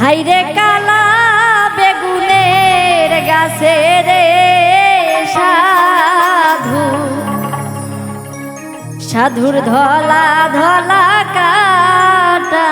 হাইরে কালা বেগুনের গাছে রে সাধু। সাধুর ধলা ধলা কাটা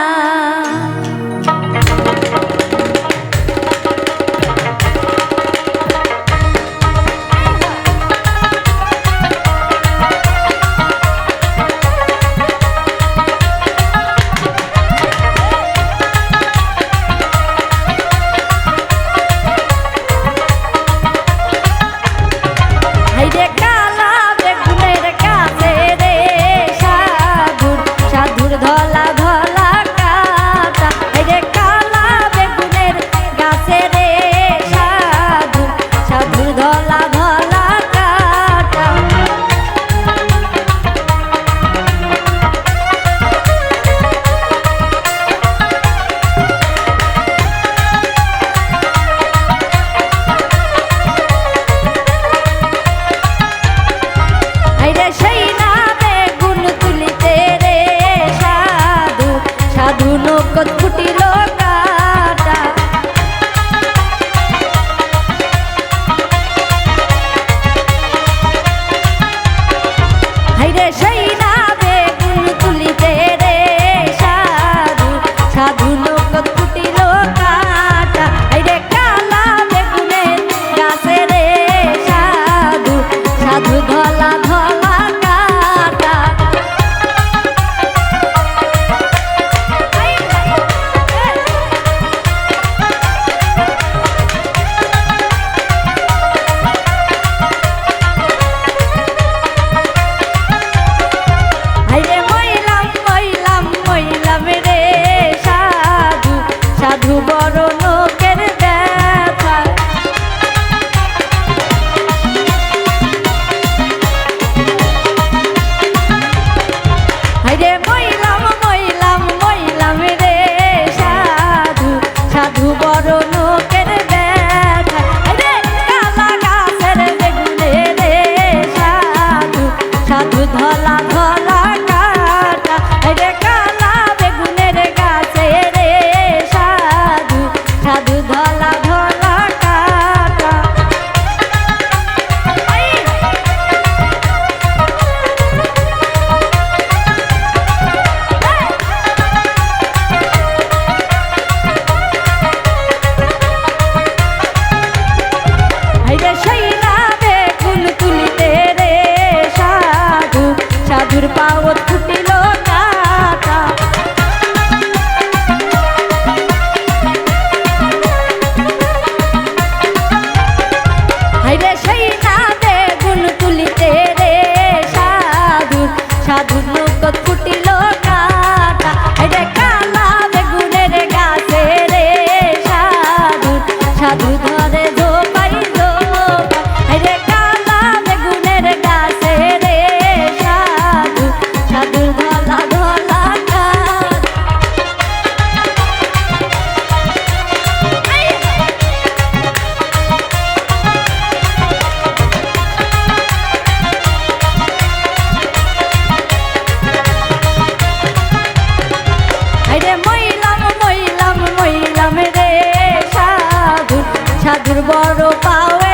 সাধু ধলা away.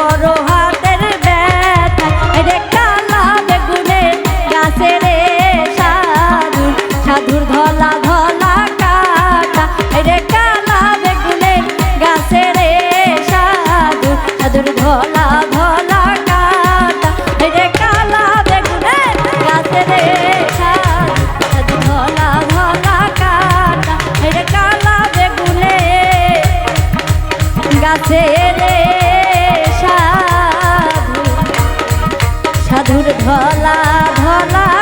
ভোলা ভোলা